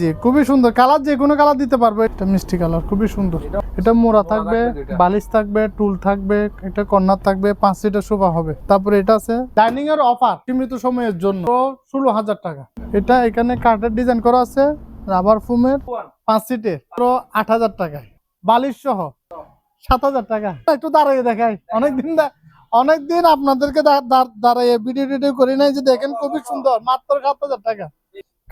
জি খুবই সুন্দর। কালার যে কোনো কালার দিতে পারবে। এটা মিষ্টি কালার খুবই সুন্দর। এটা মোড়া থাকবে বালিশ থাকবে টুল থাকবে একটা কর্নার থাকবে পাঁচ সিটের শোভা হবে। তারপরে এটা আছে ডাইনিং এর অফার সীমিত সময়ের জন্য। ষোলো হাজার টাকা। এটা এখানে কাঠের ডিজাইন করা আছে রাবার ফুমের পাঁচ সিটের। আট হাজার টাকায়। বালিশ সহ সাত হাজার টাকা। একটু দাঁড়িয়ে দেখাই। অনেকদিন অনেকদিন আপনাদেরকে দাঁড়িয়ে ভিডিও টিডিও করি নাই যে দেখেন খুবই সুন্দর মাত্র সাত হাজার টাকা।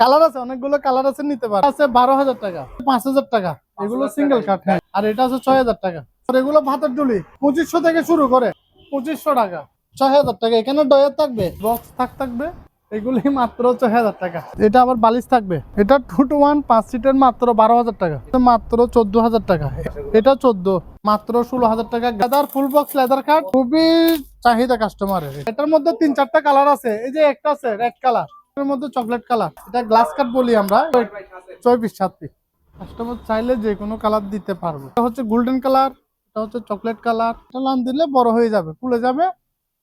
কালার আছে, অনেকগুলো কালার আছে, নিতে পারে। আছে বারো হাজার টাকা, পাঁচ হাজার টাকা। এগুলো সিঙ্গেল কাঠ হ্যাঁ। আর এটা আছে ছয় হাজার টাকা। এগুলো ভাতের ডুলি পঁচিশশো থেকে শুরু করে, পঁচিশশো টাকা। ছয় হাজার টাকা, এখানে ডয়ার থাকবে বক্স থাক থাকবে, এগুলি মাত্র ছয় হাজার টাকা। এটা আবার বালিশ থাকবে। এটা টু টু ওয়ান পাঁচ সিটের মাত্র বারো হাজার টাকা। মাত্র চোদ্দ হাজার টাকা। এটা চোদ্দ, মাত্র ষোলো হাজার টাকা। Leather full box leather card খুবই চাহিদা কাস্টমারের এটার মধ্যে তিন চারটা কালার আছে। এই যে একটা আছে রেড কালার এর মধ্যে চকলেট কালার। এটা গ্লাস কাট বলি আমরা। ছয় পিস, সাত পিস। কাস্টমার চাইলে যে কোনো কালার দিতে পারব। এটা হচ্ছে গোল্ডেন কালার, এটা হচ্ছে চকলেট কালার। এটা লান দিলে বড় হয়ে যাবে খুলে যাবে।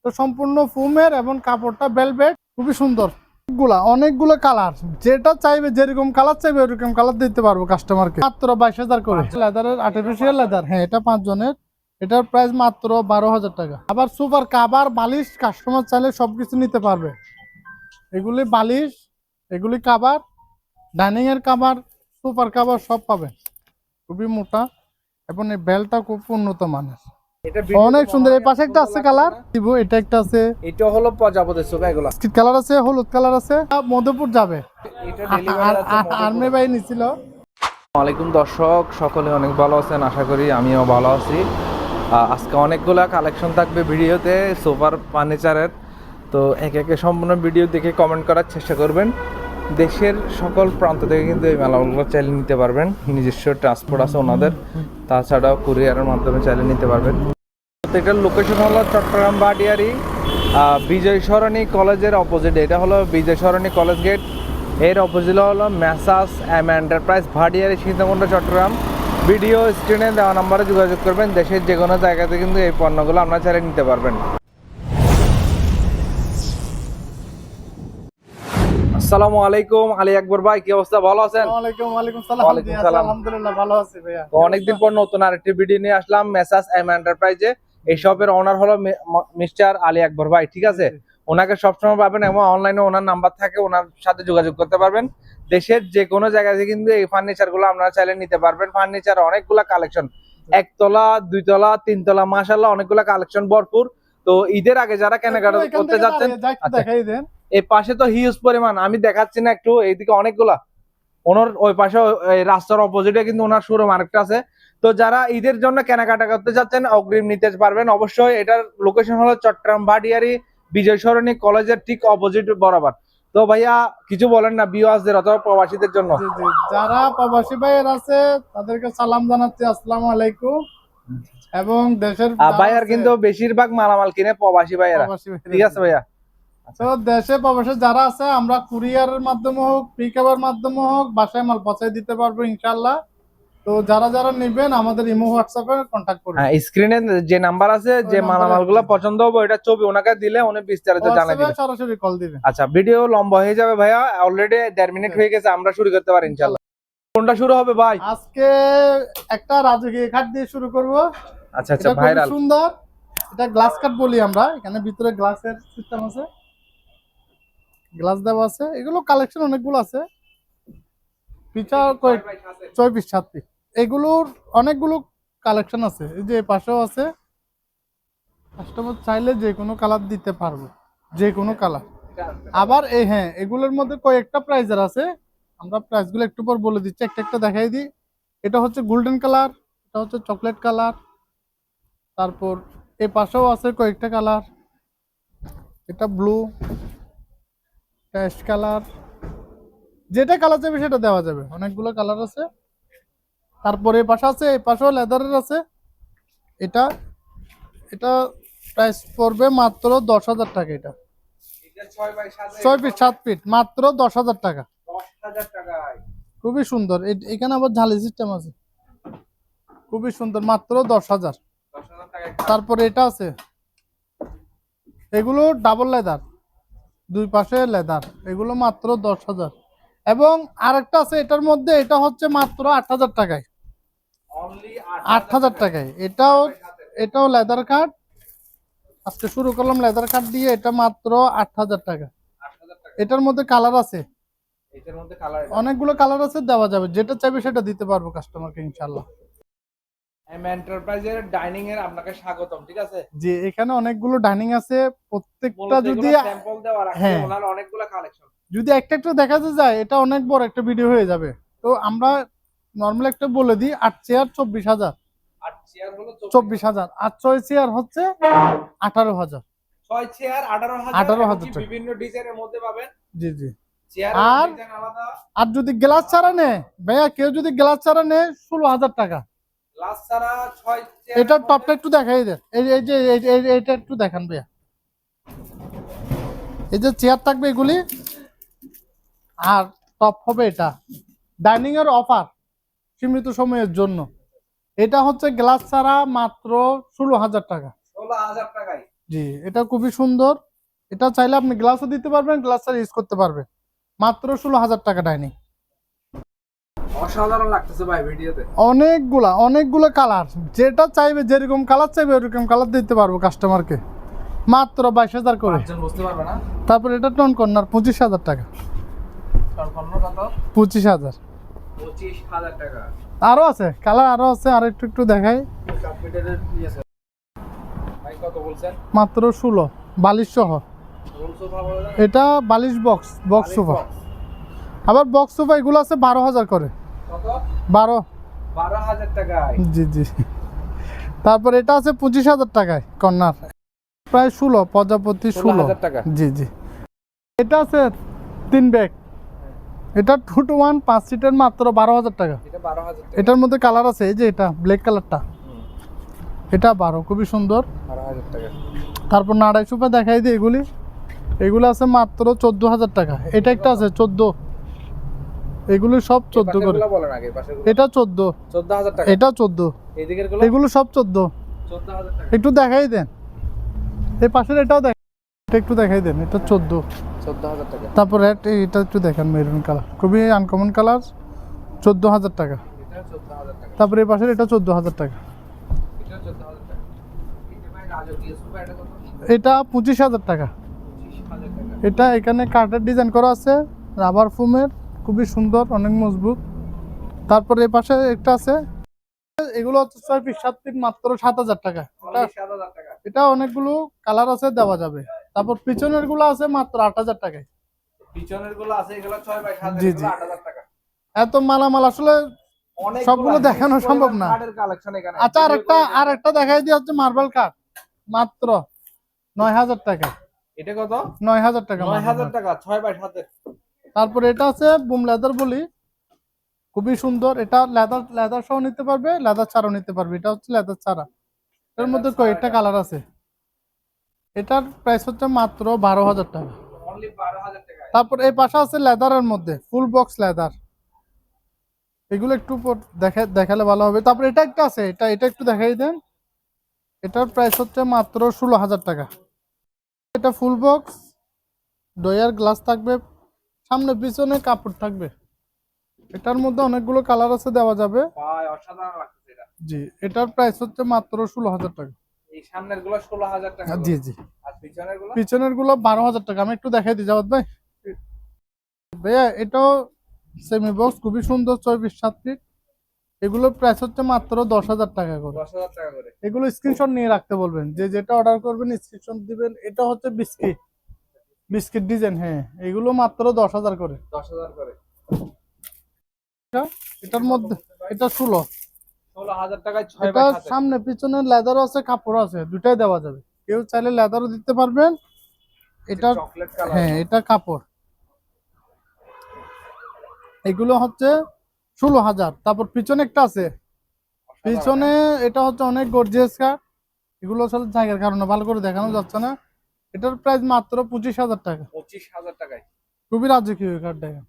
তো সম্পূর্ণ ফুমের এবং কাপড়টা বেলভেট খুবই সুন্দর। গুলা অনেকগুলো কালার। যেটা চাইবে যেরকম কালার চাইবে ওরকম কালার দিতে পারব কাস্টমারকে মাত্র বাইশ হাজার করে। লেদারের আর্টিফিশিয়াল লেদার হ্যাঁ এটা পাঁচ জনের এটার প্রাইস মাত্র বারো হাজার টাকা। আবার সুপার কাবার বালিশ কাস্টমার চাইলে সবকিছু নিতে পারবে। এগুলি বালিশ এগুলি কাবার ডাইনিং এর কাবার সুপার কাবার সব পাবে খুবই মোটা এবং এই বেলটা খুব উন্নত মানের। অনেক সুন্দর। এই পাশে একটা আছে কালার। দিব এটা একটা আছে। এটা হলো প্রজাপতির সোফা এগুলো। স্কিট কালার আছে হলুদ কালার আছে। মধুপুর যাবে। এটা আর্মি বাই নিছিল। ওয়ালাইকুম দর্শক সকলে অনেক ভালো আছেন আশা করি আমিও ভালো আছি। আজকে অনেকগুলা কালেকশন থাকবে ভিডিওতে সোফার ফার্নিচারের। তো একে একে সম্পূর্ণ ভিডিও দেখে কমেন্ট করার চেষ্টা করবেন। দেশের সকল প্রান্ত থেকে কিন্তু এই মেলাগুলো চাইলে নিতে পারবেন। নিজস্ব ট্রান্সপোর্ট আছে ওনাদের। তাছাড়াও কুরিয়ারের মাধ্যমে চাইলে নিতে পারবেন। এটার লোকেশন হলো চট্টগ্রাম বাডিয়ারি বিজয় সরণি কলেজের অপোজিট এটা হলো বিজয় সরণি কলেজ গেট। এর অপোজিট হলো Messrs M enterprise Bhatiari Sitakunda Chittagong. Video স্ক্রিনে দেওয়া নাম্বারে যোগাযোগ করবেন। দেশের যে কোনো জায়গাতে কিন্তু এই পণ্যগুলো আপনারা চাইলে নিতে পারবেন। আসসালামু আলাইকুম আলী আকবর ভাই কি অবস্থা? ভালো আছেন? ওয়ালাইকুম ওয়ালাইকুম সালাম ওয়ালাইকুম সালাম। আলহামদুলিল্লাহ ভালো আছি ভাইয়া। তো অনেকদিন পর নতুন আরেকটি ভিডিও নিয়ে আসলাম মেসাস এম এন্টারপ্রাইজে এই শপের ওনার হলো মিস্টার আলী আকবর ভাই ঠিক আছে? ওনাকে সবসময় পাবেন এবং অনলাইনে ওনার নাম্বার থাকে ওনার সাথে যোগাযোগ করতে পারবেন। দেশের যে কোনো জায়গা থেকে কিন্তু এই ফার্নিচারগুলো আপনারা চাইলে নিতে পারবেন। ফার্নিচার অনেকগুলা কালেকশন একতলা দুইতলা তিনতলা মাসাল্লাহ অনেকগুলা কালেকশন ভরপুর। তো ঈদের আগে যারা কেনাকাটা করতে যাচ্ছেন আচ্ছা। দেখাই দেন। এই পাশে তো হিউজ পরিমাণ। আমি দেখাচ্ছি না একটু এইদিকে অনেকগুলা। ওনার ওই পাশে রাস্তার অপোজিটে কিন্তু ওনার শোরুম আরেকটা আছে। তো যারা ঈদের জন্য কেনাকাটা করতে যাচ্ছেন অগ্রিম নিতে পারবেন। অবশ্যই এটার লোকেশন হলো চট্টগ্রাম ভাটিয়ারি বিজয় সরণি কলেজের ঠিক অপোজিট বরাবর। তো ভাইয়া কিছু বলেন না বিওয়াসদের অথবা প্রবাসীদের জন্য। যারা প্রবাসী ভাইয়ের আছে তাদেরকে সালাম জানাচ্ছি। আসসালামু আলাইকুম। এবং দেশের ভাইয়ার কিন্তু বেশিরভাগ মালামাল কিনে প্রবাসী ভাইয়েরা। ঠিক আছে ভাইয়া? তো দেশে প্রবাসে যারা আছে আমরা কুরিয়ারের মাধ্যমে হোক পিকআপের মাধ্যমে হোক বাসায় মাল পৌঁছায় দিতে পারব ইনশাল্লাহ তো যারা যারা নেবেন আমাদের ইমো হোয়াটসঅ্যাপে কন্ট্যাক্ট করুন হ্যাঁ স্ক্রিনে যে নাম্বার আছে যে number মালামালগুলো পছন্দ হবে ওইটা ছবি ওনাকে দিলে উনি বিস্তারিত জানাই দিবেন। সরাসরি কল দিবেন। আচ্ছা ভিডিও লম্বা হয়ে যাবে ভাইয়া অলরেডি দেড় মিনিট হয়ে গেছে আমরা শুরু করতে পারি ইনশাল্লাহ কোনটা শুরু হবে ভাই? আজকে একটা রাজকীয় খাট দিয়ে শুরু করব। আচ্ছা আচ্ছা খুব ভাইরাল। সুন্দর। এটা গ্লাস কাট বলি আমরা এখানে ভিতরে গ্লাসের সিস্টেম আছে। গ্লাস দেওয়া আছে। এগুলো কালেকশন অনেকগুলো আছে। পিছা কয়েক ছয় পিস সাত পিস এগুলোর অনেকগুলো কালেকশন আছে। এই যে পাশেও আছে। কাস্টমার চাইলে যে কোনো কালার দিতে পারব। যে কোনো কালার আবার এই হ্যাঁ এগুলোর মধ্যে কয়েকটা প্রাইজের আছে। আমরা প্রাইসগুলো একটু পর বলে দিচ্ছি। একটা একটা দেখাই দিই। এটা হচ্ছে গোল্ডেন কালার এটা হচ্ছে চকলেট কালার তারপর এই পাশেও আছে কয়েকটা কালার এটা ব্লু অ্যাশ কালার যেটা কালার চাইবে সেটা দেওয়া যাবে। অনেকগুলো কালার আছে। তারপরে পাশে আছে, এই পাশেও লেদারের আছে। এটা এটা প্রাইস পড়বে মাত্র দশ হাজার টাকা এটা। ছয় ফিট সাত ফিট মাত্র দশ হাজার টাকা। খুবই সুন্দর। এখানে আবার ঝালি সিস্টেম আছে। খুবই সুন্দর, মাত্র দশ হাজার। তারপরে এটা আছে। এগুলো ডাবল লেদার দুই পাশে লেদার এগুলো মাত্র দশ হাজার। এবং আরেকটা আছে এটার মধ্যে এটা হচ্ছে মাত্র আট হাজার টাকায়। আট হাজার টাকায়। এটাও এটাও লেদার কার্ড আজকে শুরু করলাম লেদার কার্ড দিয়ে এটা মাত্র আট হাজার টাকা। এটার মধ্যে কালার আছে। অনেকগুলো কালার আছে দেওয়া যাবে। যেটা চাইবে সেটা দিতে পারব কাস্টমারকে ইনশাল্লাহ এম এন্টারপ্রাইজের ডাইনিং এর আপনাকে স্বাগতম ঠিক আছে? যে এখানে অনেকগুলো ডাইনিং আছে প্রত্যেকটা যদি এগুলো স্যাম্পল দেওয়া রাখছে হ্যাঁ। ওনার অনেকগুলো কালেকশন যদি একটা একটা দেখাতে যায় এটা অনেক বড় একটা ভিডিও হয়ে যাবে। তো আমরা নর্মাল একটা বলে দিই আট চেয়ার চব্বিশ হাজার। চব্বিশ হাজার। আর ছয় চেয়ার হচ্ছে আঠারো হাজার। ছয় চেয়ার আঠারো হাজার 18,000 এমনকি বিভিন্ন ডিজাইনের মধ্যে পাবেন? জি জি। আর- আর যদি গ্লাস ছাড়া নেয় ভাইয়া কেউ যদি গ্লাস ছাড়া নেয় ষোলো হাজার টাকা। এটার টপটা একটু দেখাই দেন। এই যে এইটা একটু দেখান ভাইয়া। এই যে চেয়ার থাকবে এগুলি। আর টপ হবে এটা। ডাইনিং এর অফার সীমিত সময়ের জন্য। এটা হচ্ছে গ্লাস ছাড়া মাত্র ষোলো হাজার টাকা। ষোলো হাজার টাকায়। জি এটা খুবই সুন্দর। এটা চাইলে আপনি গ্লাসও দিতে পারবেন গ্লাস ছাড়া ইউজ করতে পারবেন। মাত্র ষোলো হাজার টাকা ডাইনিং অসাধারণ লাগতেছে ভাই ভিডিওতে। অনেকগুলা অনেকগুলো কালার যেটা চাইবে যেরকম কালার চাইবে ওরকম কালার দিতে পারব কাস্টমারকে মাত্র বাইশ হাজার করে। তারপর এটা টন কর্নার পঁচিশ হাজার টাকা। পঁচিশ হাজার। আরও আছে কালার আরও আছে আর একটু একটু দেখাই। মাত্র ষোলো বালিশ সহ। এটা বালিশ বক্স বক্স সোফা আবার বক্স সোফা এগুলো আছে বারো হাজার করে। বারো। বারো হাজার টাকায়। জি জি। তারপর এটা আছে পঁচিশ হাজার টাকায় কর্নার। প্রায় ষোলো প্রজাপতি ষোলো টাকা। জি জি। এটা আছে তিন ব্যাগ। এটা টু টু ওয়ান পাঁচ সিটের মাত্র বারো হাজার টাকা। এটার মধ্যে কালার আছে এই যে এটা ব্ল্যাক কালারটা। এটা বারো খুবই সুন্দর। তারপর নাড়াই সুপা দেখাই দিই এগুলি। এগুলো আছে মাত্র চোদ্দ হাজার টাকা। এটা একটা আছে চোদ্দ। এগুলি সব চোদ্দ করে। বলেন আগে এটা চোদ্দ। চোদ্দ হাজার টাকা। এটা চোদ্দ। এইদিকেরগুলো এগুলো সব চোদ্দ। চোদ্দ হাজার টাকা। একটু দেখাই দেন। এই পাশের এটাও দেখ এটা একটু দেখাই দেন এটা চোদ্দ। চোদ্দ হাজার টাকা। তারপর এটা একটু দেখেন মেরুন কালার খুবই আনকমন কালার চোদ্দ হাজার টাকা। এটা চোদ্দ হাজার টাকা। তারপরে এই পাশের এটা চোদ্দ হাজার টাকা। এটা চোদ্দ হাজার টাকা। এটা পঁচিশ হাজার টাকা। এটা এখানে কাঠের ডিজাইন করা আছে রাবার ফোমের খুবই সুন্দর অনেক মজবুত। তারপরে এই পাশে একটা আছে। এগুলো হচ্ছে ছয় পিস সাত পিস মাত্র সাত হাজার টাকা। এটা অনেকগুলো কালার আছে দেওয়া যাবে। তারপর পিছনেরগুলো আছে মাত্র আট হাজার টাকায়। পিছনেরগুলো আছে এগুলো ছয় বাই সাত জি, জি। আট হাজার টাকা। এত মালামাল আসলে সবগুলো দেখানো সম্ভব না। আচ্ছা আর একটা আর একটা দেখাই দিয়ে হচ্ছে মার্বেল কাঠ মাত্র নয় হাজার টাকা। এটা কত? নয় হাজার টাকা নয় হাজার টাকা ছয় বাই সাতের। তারপর এটা আছে বুম লেদার বলি। খুবই সুন্দর। এটা লেদার লেদার সহ নিতে পারবে লেদার ছাড়াও নিতে পারবে। এটা হচ্ছে লেদার ছাড়া। এর মধ্যে কয়েকটা কালার আছে। এটার প্রাইস হচ্ছে মাত্র বারো হাজার টাকা। তারপর এই পাশে আছে লেদারের মধ্যে ফুল বক্স লেদার এগুলো একটু দেখে দেখালে ভালো হবে। তারপর এটা একটা আছে এটা এটা একটু দেখাই দেন। এটার প্রাইস হচ্ছে মাত্র ষোলো হাজার টাকা। এটা ফুল বক্স ডয়ার গ্লাস থাকবে সামনে পিছনে কাপড় থাকবে। এটার মধ্যে অনেকগুলো কালার আছে দেওয়া যাবে। ভাই অসাধারণ লাগতেছে এটা। জি এটার প্রাইস হচ্ছে মাত্র ষোলো হাজার টাকা। এই সামনেরগুলো ষোলো হাজার টাকা জি জি। আর পিছনেরগুলো পিছনেরগুলো বারো হাজার টাকা। আমি একটু দেখাই দিই জামাত ভাই। ভাইয়া এটাও সেমি বক্স খুবই সুন্দর ছয় বিশ সাত ফিট এগুলোর প্রাইস হচ্ছে মাত্র দশ হাজার টাকা করে। দশ হাজার টাকা করে। এগুলো স্ক্রিনশট নিয়ে রাখতে বলবেন। যে যেটা অর্ডার করবেন স্ক্রিনশট দিবেন। এটা হচ্ছে বিস্কিট বিস্কিট ডিজাইন হ্যাঁ এগুলো মাত্র দশ হাজার করে। দশ হাজার করে। এটার মধ্যে এটা ষোলো। ষোলো হাজার টাকায় এটা সামনে পিছনে লেদারও আছে কাপড় আছে দুটাই দেওয়া যাবে। কেউ চাইলে লেদারও দিতে পারবেন। এটা হ্যাঁ এটা কাপড়। এগুলো হচ্ছে ষোলো হাজার। তারপর পিছনে একটা আছে। পিছনে এটা হচ্ছে অনেক গর্জিয়াস কাঠ এগুলো আসলে জায়গার কারণে ভালো করে দেখানো যাচ্ছে না। এটার প্রাইস মাত্র পঁচিশ হাজার টাকা। পঁচিশ হাজার টাকায়। খুবই রাজকীয় কাঠ দেখা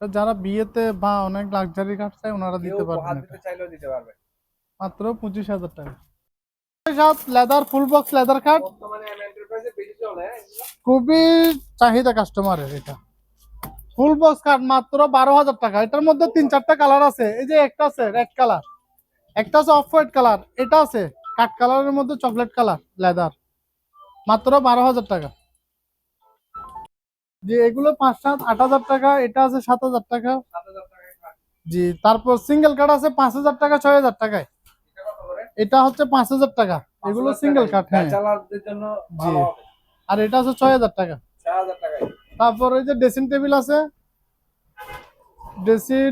তো যারা বিয়েতে বা অনেক লাক্সারি কাঠ চায় ওনারা দিতে পারবে। মাত্র পঁচিশ হাজার টাকা। লেদার ফুল বক্স লেদার এগুলো? খুবই চাহিদা কাস্টমারের এটা। ফুল বক্স কাঠ মাত্র বারো হাজার টাকা। এটার মধ্যে তিন চারটা কালার আছে। এই যে একটা আছে রেড কালার একটা আছে অফ হোয়াইট কালার এটা আছে কাঠ কালারের মধ্যে চকলেট কালার লেদার মাত্র বারো হাজার টাকা। জি এগুলো পাঁচ সাত আট হাজার টাকা এটা আছে সাত হাজার টাকা। জি তারপর সিঙ্গেল কাঠ আছে পাঁচ হাজার টাকা ছয় হাজার টাকায়। এটা হচ্ছে পাঁচ হাজার টাকা। এগুলো সিঙ্গেল কাঠ হ্যাঁ। জি। আর এটা আছে ছয় হাজার টাকা। তারপর এই যে ড্রেসিং টেবিল আছে ড্রেসিং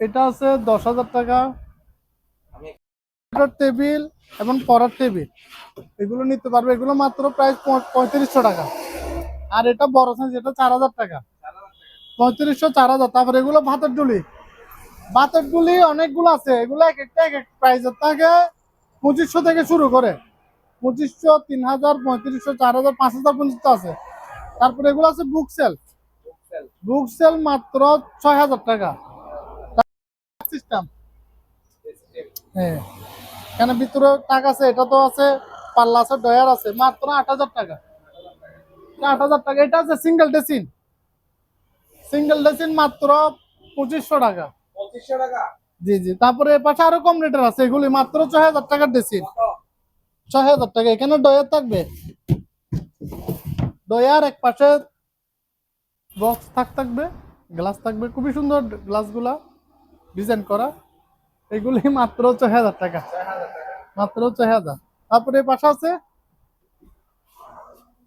এটা আছে দশ হাজার টাকা। টেবিল এবং পড়ার টেবিল। এগুলো নিতে পারবে। এগুলো মাত্র প্রায় পঁয়ত্রিশশো টাকা। আর এটা বড় সাইজ এটা চার হাজার টাকা। পঁয়ত্রিশশো, চার হাজার। তারপর এগুলো ভাতের ডুলি ভাতের ডুলি অনেকগুলো আছে। এগুলো এক একটা, এক এক প্রাইসের থাকে পঁচিশশো থেকে শুরু করে। পঁচিশশো, তিন হাজার, পঁয়ত্রিশশো, চার হাজার, পাঁচ হাজার পর্যন্ত আছে। তারপরে এগুলো আছে বুক সেল বুক সেল মাত্র ছয় হাজার টাকা। সিস্টেম হ্যাঁ। কেন ভিতরে টাকা আছে এটা তো আছে পাল্লা আছে ডয়ার আছে মাত্র আট হাজার টাকা। আট হাজার টাকা এটা আছে সিঙ্গেল ডেসিন। সিঙ্গেল ডেসিন মাত্র পঁচিশশো টাকা। পঁচিশশো টাকা? জি জি তারপরে পাশে আরও কম রেটের আছে এগুলি মাত্র ছয় হাজার টাকার ডেসিন। ছয় হাজার টাকা এখানে ডয়ার থাকবে। ডয়ার এক পাশে বক্স থাক থাকবে গ্লাস থাকবে খুবই সুন্দর গ্লাসগুলা ডিজাইন করা। এগুলি মাত্র ছয় হাজার টাকা। মাত্র ছয় হাজার। তারপরে পাশে আছে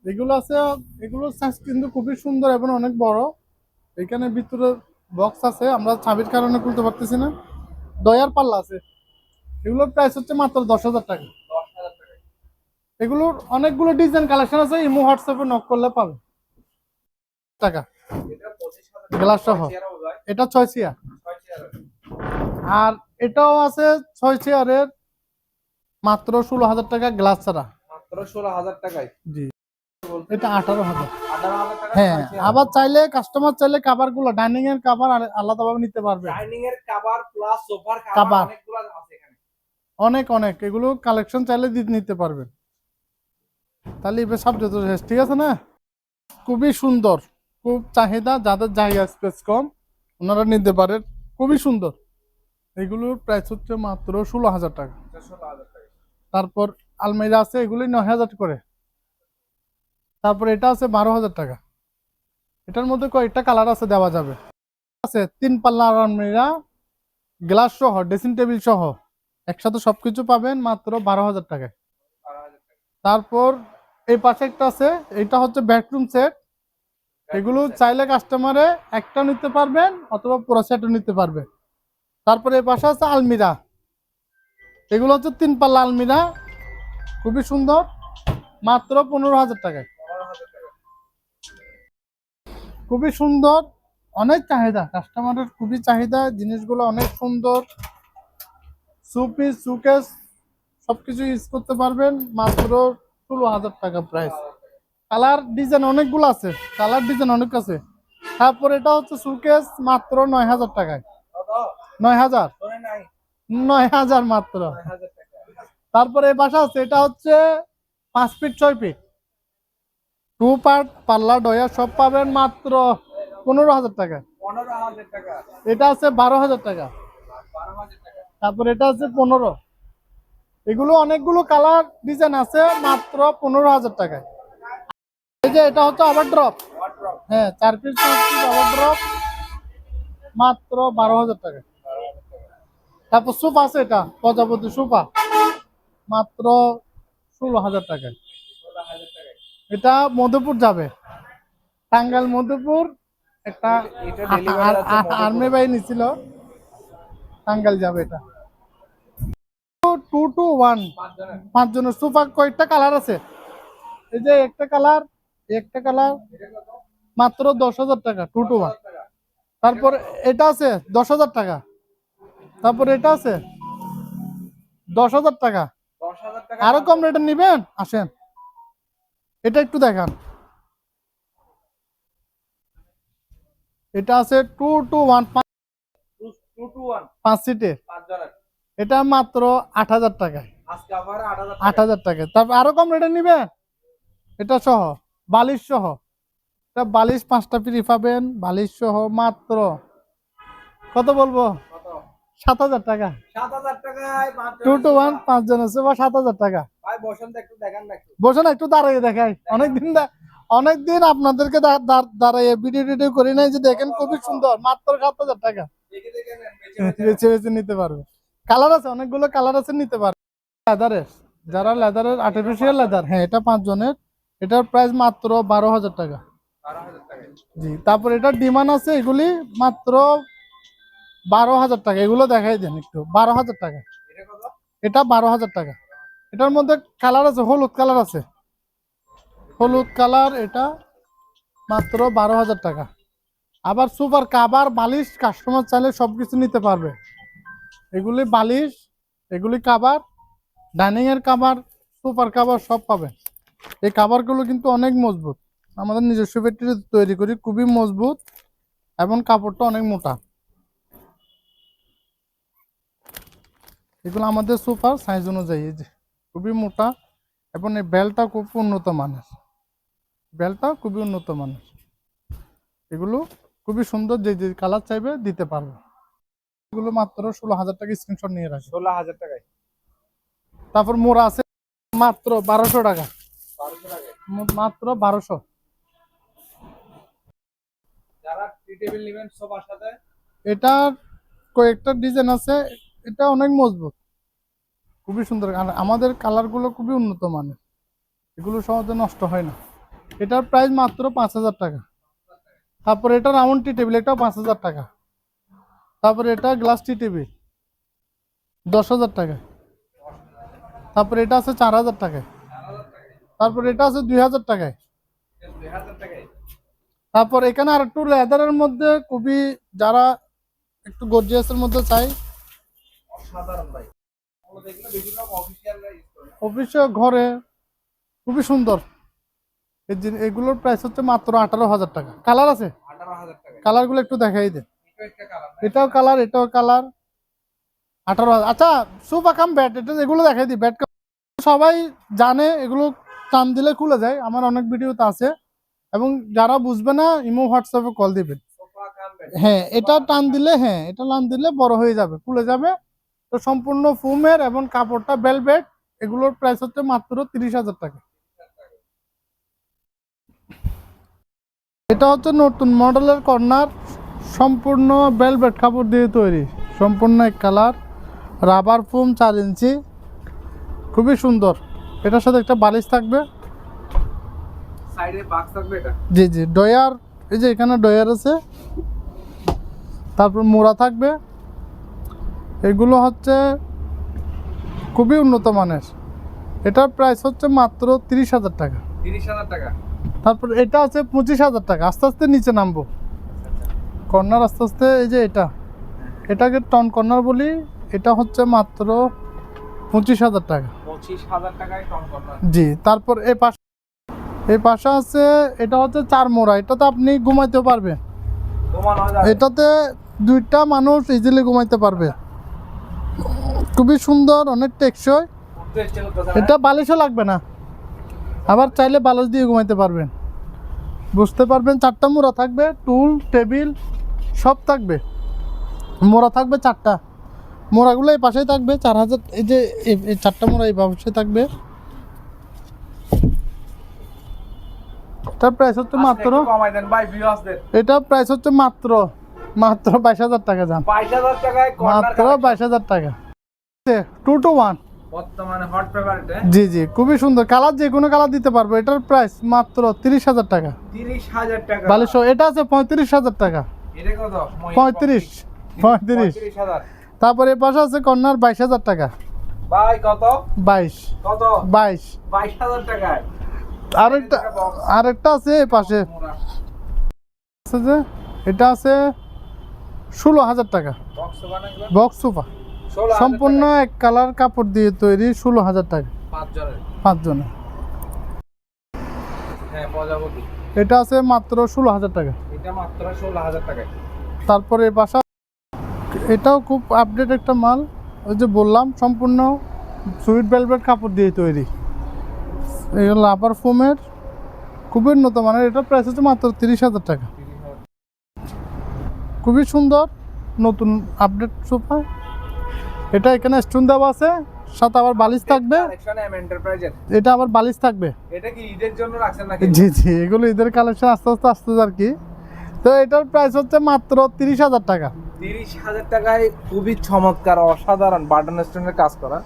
এগুলো আছে এগুলোর সাইজ কিন্তু খুবই সুন্দর এবং অনেক বড়। এখানে ভিতরে বক্স আছে আমরা ছাবির কারণে খুলতে পারতেছি না। দয়ার পাল্লা আছে। এগুলোর প্রাইস হচ্ছে মাত্র দশ হাজার টাকা। এগুলোর অনেকগুলো ডিজাইন কালেকশন আছে ইমো হোয়াটসঅ্যাপে নক করলে পাবে। টাকা। গ্লাস সহ। এটা ছয় চেয়ার আর এটাও আছে ছয় চেয়ারের মাত্র ষোলো হাজার টাকা গ্লাস ছাড়া। মাত্র ষোলো হাজার টাকায়? জি। এটা আঠারো হাজার। হ্যাঁ আবার চাইলে কাস্টমার চাইলে কাভারগুলো ডাইনিং এর কাভার আলাদাভাবে নিতে পারবে। ডাইনিং এর কভার প্লাস সোফার Cover। কভার অনেকগুলো আছে এখানে। অনেক অনেক। এগুলো কালেকশন চাইলে নিতে পারবেন। তাহলে এবার সাবজেক্ট শেষ ঠিক আছে না? খুবই সুন্দর। খুব চাহিদা যাদের জায়গা স্পেস কম ওনারা নিতে পারেন। খুবই সুন্দর। এগুলোর প্রাইস হচ্ছে মাত্র ষোলো হাজার টাকা। টাকা। তারপর আলমারি আছে এগুলি নয় হাজার করে। তারপর এটা আছে বারো হাজার টাকা। এটার মধ্যে কয়েকটা কালার আছে দেওয়া যাবে। আছে তিন পাল্লা আলমারিরা গ্লাস সহ ড্রেসিং টেবিল সহ। একসাথে সবকিছু পাবেন মাত্র বারো হাজার টাকায়। টাকা। তারপর এই পাশে একটা আছে এটা হচ্ছে বেডরুম সেট এগুলো চাইলে কাস্টমারে একটা নিতে পারবেন অথবা পুরো সেটও নিতে পারবে। তারপরে এই পাশে আছে আলমিরা। এগুলো হচ্ছে তিন পাল্লা আলমিরা। খুবই সুন্দর। মাত্র পনেরো হাজার টাকায়। টাকা খুবই সুন্দর। অনেক চাহিদা। কাস্টমারের খুবই চাহিদা। জিনিসগুলো অনেক সুন্দর। সুপিস, সুকেস, সবকিছু ইউজ করতে পারবেন। মাত্র ষোলো হাজার টাকা প্রাইস কালার ডিজাইন অনেকগুলো আছে। কালার ডিজাইন অনেক আছে। তারপর এটা হচ্ছে সুকেস, মাত্র নয় হাজার টাকায়। নয় হাজার? নয় হাজার মাত্র। টাকা। তারপরে এই পাশে আছে এটা হচ্ছে পাঁচ ফিট ছয় ফিট। টু পার্ট পাল্লা ডয়া সব পাবেন মাত্র পনেরো হাজার টাকা। টাকা। এটা আছে বারো হাজার টাকা। তারপর এটা আছে পনেরো। এগুলো অনেকগুলো কালার ডিজাইন আছে মাত্র পনেরো হাজার টাকায়। এই যে এটা হচ্ছে আবার ড্রপ হ্যাঁ চার পিস আবার ড্রপ মাত্র বারো হাজার টাকা। তারপর সুপ আছে এটা প্রজাপতি সুপা মাত্র ষোলো হাজার টাকায়। টাকা এটা মধুপুর যাবে। টাঙ্গাইল মধুপুর একটা। আর্মি বাহিনী ছিল টাঙ্গাইল যাবে এটা। টু টু ওয়ান পাঁচজনের পাঁচ সোফা কয়েকটা কালার আছে। এই যে একটা কালার একটা কালার মাত্র দশ হাজার টাকা টু টু ওয়ান তারপর এটা আছে দশ হাজার টাকা। তারপর এটা আছে? দশ হাজার টাকা। আরও কম রেটে নিবেন? আসেন। এটা একটু দেখান। এটা আছে টু টু ওয়ান পাঁচ সিটের এটা মাত্র আট হাজার টাকায়। আট হাজার আট হাজার টাকা তারপর আরও কম রেটে নিবেন? এটা সহ বালিশ সহ। এটা বালিশ পাঁচটা ফ্রি পাবেন। বালিশ সহ মাত্র। কত বলব? সাত হাজার টাকা। সাত হাজার টাকায় টু টু। ওয়ান পাঁচজন আছে বা সাত হাজার টাকা। ভাই বসেন একটু দেখান না একটু। বসে না একটু দাঁড়িয়ে দেখাই। অনেকদিন অনেকদিন আপনাদেরকে দা- দা- দাঁড়িয়ে ভিডিও টিডিও করি নাই যে দেখেন খুবই সুন্দর মাত্র সাত হাজার টাকা। বেছে বেছে নিতে পারবে। কালার আছে অনেকগুলো কালার আছে নিতে পারবে। লেদারের যারা লেদারের আর্টিফিশিয়াল লেদার হ্যাঁ এটা পাঁচ জনের এটার প্রাইস মাত্র বারো হাজার টাকা। জি তারপর এটার ডিমান্ড আছে এগুলি মাত্র বারো হাজার টাকা, এগুলো দেখাই দেন একটু, বারো হাজার টাকা। এটা বারো হাজার টাকা। এটার মধ্যে কালার আছে, হলুদ কালার আছে। হলুদ কালার এটা মাত্র বারো হাজার টাকা। আবার সুপার কাবার বালিশ কাস্টমার চাইলে সব কিছু নিতে পারবে। এগুলি বালিশ, এগুলি কাবার ডাইনিং এর কাবার, সুপার কাবার সব পাবে এই কাবারগুলো কিন্তু অনেক মজবুত। আমাদের নিজস্ব ফ্যাক্টরি তৈরি করি, খুবই মজবুত এবং কাপড়টা অনেক মোটা। এগুলো আমাদের সুপার সাইজ অনুযায়ী খুবই মোটা এবং এই বেলটা খুব উন্নত মানের। বেলটা খুবই উন্নত মানের। এগুলো খুবই সুন্দর যে যে কালার চাইবে দিতে পারবে। এগুলো মাত্র ষোলো হাজার টাকা স্ক্রিনশট নিয়ে রাখবে। ষোলো হাজার টাকায়? তারপর মোড়া আছে মাত্র বারোশো টাকা। মাত্র বারোশো। যারা টি টেবিল নেবেন সবার সাথে? এটার কয়েকটা ডিজাইন আছে। এটা অনেক মজবুত। খুবই সুন্দর। আর আমাদের কালারগুলো খুবই উন্নত মানের। এগুলো সহজে নষ্ট হয় না। এটার প্রাইস মাত্র পাঁচ হাজার টাকা। তারপর এটা রাউন্ড টি টেবিল এটাও পাঁচ হাজার টাকা। তারপরে এটা গ্লাস টি টেবিল দশ হাজার টাকা। তারপরে এটা আছে চার হাজার টাকায়। তারপর এটা আছে দুই হাজার টাকায়। তারপর এখানে আর একটু লেদারের মধ্যে খুবই যারা একটু গর্জিয়াসের মধ্যে চাই অসাধারণ ভাই। অফিসে ঘরে খুবই সুন্দর। এগুলোর প্রাইস হচ্ছে মাত্র আঠারো হাজার টাকা। কালার আছে? টাকায় কালারগুলো একটু দেখাই কালার এটাও কালার এটাও কালার আঠারো হাজার আচ্ছা সুপা কাম ব্যাট এটা এগুলো দেখাই দিই। ব্যাট সবাই জানে এগুলো টান দিলে খুলে যায়। আমার অনেক ভিডিওতে আছে। এবং যারা বুঝবে না ইমো হোয়াটসঅ্যাপে কল দিবেন। হ্যাঁ এটা টান দিলে হ্যাঁ এটা টান দিলে বড় হয়ে যাবে খুলে যাবে। তো সম্পূর্ণ ফুমের এবং কাপড়টা বেলভেট এগুলোর প্রাইস হচ্ছে মাত্র তিরিশ হাজার টাকা। এটা হচ্ছে নতুন মডেলের কর্নার সম্পূর্ণ বেলভেট কাপড় দিয়ে তৈরি। সম্পূর্ণ এক কালার রাবার ফোম চার ইঞ্চি খুবই সুন্দর। এটার সাথে একটা বালিশ থাকবে। জি জি ডয়ার এই যে এখানে ডয়ার আছে। তারপর মোড়া থাকবে। এগুলো হচ্ছে খুবই উন্নত মানের। এটার প্রাইস হচ্ছে মাত্র তিরিশ হাজার টাকা। তিরিশ হাজার টাকা। তারপর এটা আছে পঁচিশ হাজার টাকা। আস্তে আস্তে নিচে নামবো। কর্নার আস্তে আস্তে এই যে এটা। এটাকে টন কর্নার বলি এটা হচ্ছে মাত্র পঁচিশ হাজার টাকা। পঁচিশ হাজার টাকায় কম করবেন জি তারপর এই পাশে এই পাশে আছে এটা হচ্ছে চার মোড়া। এটাতে আপনি ঘুমাইতে পারবেন। এটাতে দুইটা মানুষ ইজিলি ঘুমাইতে পারবে। খুবই সুন্দর অনেক টেকসই? এটা বালিশও লাগবে না। আবার চাইলে বালিশ দিয়ে ঘুমাইতে পারবেন। বুঝতে পারবেন চারটা মোড়া থাকবে টুল টেবিল সব থাকবে। মোড়া থাকবে চারটা। মোড়াগুলো এই পাশেই থাকবে চার হাজার এই যে এই- চারটা মোড়া এই পাশে থাকবে। এটার প্রাইস হচ্ছে মাত্র এটা প্রাইস হচ্ছে মাত্র মাত্র বাইশ হাজার টাকা যান মাত্র বাইশ হাজার টাকা। টু টু ওয়ান বর্তমানে হট ফেভারিট জি জি খুবই সুন্দর। কালার যে কোনো কালার দিতে পারব। এটার প্রাইস মাত্র তিরিশ হাজার টাকা। তিরিশ হাজার টাকা। বালিশ এটা আছে পঁয়ত্রিশ হাজার টাকা। এটা কত? পঁয়ত্রিশ। পঁয়ত্রিশ তারপরে এ পাশে আছে কর্নার বাইশ হাজার টাকা। ভাই কত? বাইশ। কত? বাইশ। বাইশ হাজার টাকায়। আরেকটা আরেকটা আছে এই পাশে। আছে যে এটা আছে ষোলো হাজার টাকা। বক্স সোফা সম্পূর্ণ এক কালার কাপড় দিয়ে তৈরি ষোলো হাজার টাকা। পাঁচ জনের হ্যাঁ এটা আছে মাত্র ষোলো হাজার টাকা। এটা মাত্র ষোলো হাজার টাকায়। তারপরে বাসা এটাও খুব আপডেট একটা মাল। ওই যে বললাম সম্পূর্ণ সুইট ভেলভেট কাপড় দিয়ে তৈরি। এগুলো আপার ফোমের খুবই উন্নত মানের। এটার প্রাইস হচ্ছে মাত্র তিরিশ হাজার টাকা। খুবই সুন্দর। নতুন আপডেট সোফা। এটা এখানে স্টোন দেওয়া আছে সাথে আবার বালিশ থাকবে। এটা আবার বালিশ থাকবে। এটা কি ঈদের জন্য রাখছেন নাকি? জি জি এগুলো ঈদের কালেকশন আস্তে আস্তে আসতেছে আর কি। তো এটার প্রাইস হচ্ছে মাত্র তিরিশ হাজার টাকা। তিরিশ হাজার টাকায় খুবই চমৎকার অসাধারণ বাটন স্টোনের কাজ করা।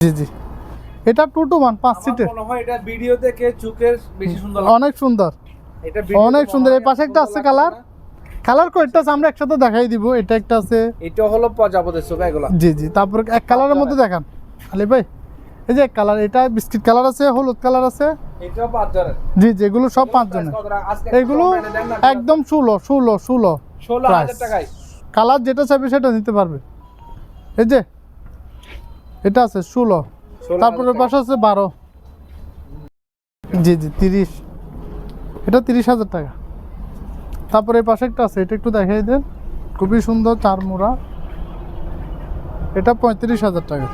জি জি। এটা টু টু ওয়ান পাঁচ সিটের মনে হয় এটা ভিডিও থেকে চোখের বেশি সুন্দর অনেক সুন্দর। এটা অনেক সুন্দর। এই পাশে একটা আছে কালার। কালার কয়টা আছে আমরা একসাথে দেখাই দিব। এটা একটা আছে। এটা হলো প্রজাপতির সোফা এগুলো। জি জি তারপর এক কালারের মধ্যে দেখান। আলি ভাই এই যে কালার এটা বিস্কিট কালার আছে হলুদ কালার আছে। এটাও পাঁচ জনের জি জি এগুলো সব পাঁচ জনের এগুলো একদম ষোলো ষোলো ষোলো ষোলো হাজার। টাকায়। কালার যেটা চাইবে সেটা নিতে পারবে। এই যে এটা আছে ষোলো। 16,000 তারপরে পাশে আছে বারো। জি জি তিরিশ। এটা তিরিশ হাজার টাকা। তারপরে এই পাশে একটা আছে এটা একটু দেখাই দেন। খুবই সুন্দর চার মোড়া। এটা পঁয়ত্রিশ হাজার টাকা।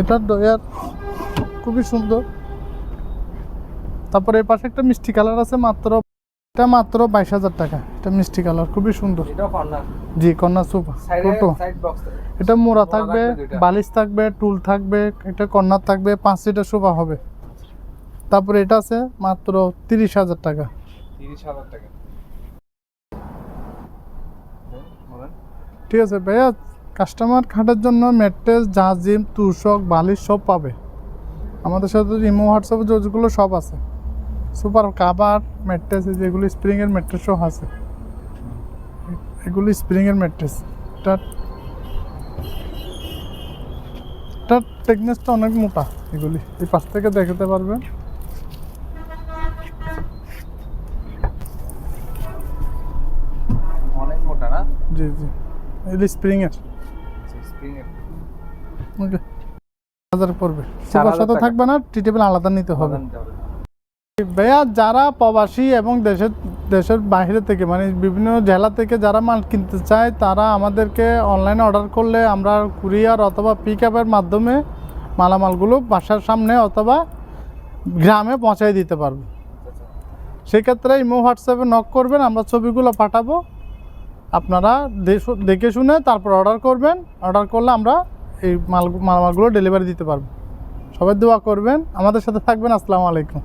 এটা ডয়ার খুবই সুন্দর। তারপরে এই পাশে একটা মিষ্টি কালার আছে মাত্র এটা মাত্র বাইশ হাজার টাকা। এটা মিষ্টি কালার খুবই সুন্দর। জি কন্যা সুপা টোটো এটা মোড়া থাকবে বালিশ থাকবে টুল থাকবে এটা কর্নার থাকবে পাঁচ সিটের সোফা হবে। তারপরে এটা আছে মাত্র তিরিশ হাজার টাকা। তিরিশ হাজার টাকা। ঠিক আছে, ভাইয়া কাস্টমার খাটের জন্য ম্যাট্রেস জাজিম, তুষক, বালিশ সব পাবে। আমাদের সাথে ইমো, হোয়াটসঅ্যাপে যেগুলো সব আছে। সুপার কাবার ম্যাট্রেস যেগুলো স্প্রিংয়ের ম্যাট্রেসও আছে। এগুলো স্প্রিংয়ের ম্যাট্রেস এটা এটার টেকনেসটা অনেক মোটা, এগুলি। এই পাশ থেকে দেখাতে পারবেন অনেক মোটা না জি জি। এগুলি স্প্রিংয়ের। ওকে। হাজার পড়বে। চার সুপার সাথে থাকবে। না টি টেবিল আলাদা নিতে হবে। নিতে হবে। ভাইয়া যারা প্রবাসী এবং দেশের দেশের বাইরে থেকে মানে বিভিন্ন জেলা থেকে যারা মাল কিনতে চায় তারা আমাদেরকে অনলাইনে অর্ডার করলে আমরা কুরিয়ার অথবা পিক আপের মাধ্যমে মালামালগুলো বাসার সামনে অথবা গ্রামে পৌঁছাই দিতে পারব। সেক্ষেত্রে ইমো হোয়াটসঅ্যাপে নক করবেন আমরা ছবিগুলো পাঠাবো। আপনারা দেখে শুনে তারপর অর্ডার করবেন। অর্ডার করলে আমরা এই মাল, মালামালগুলো ডেলিভারি দিতে পারব। সবাই দোয়া করবেন। আমাদের সাথে থাকবেন। আসসালামু আলাইকুম।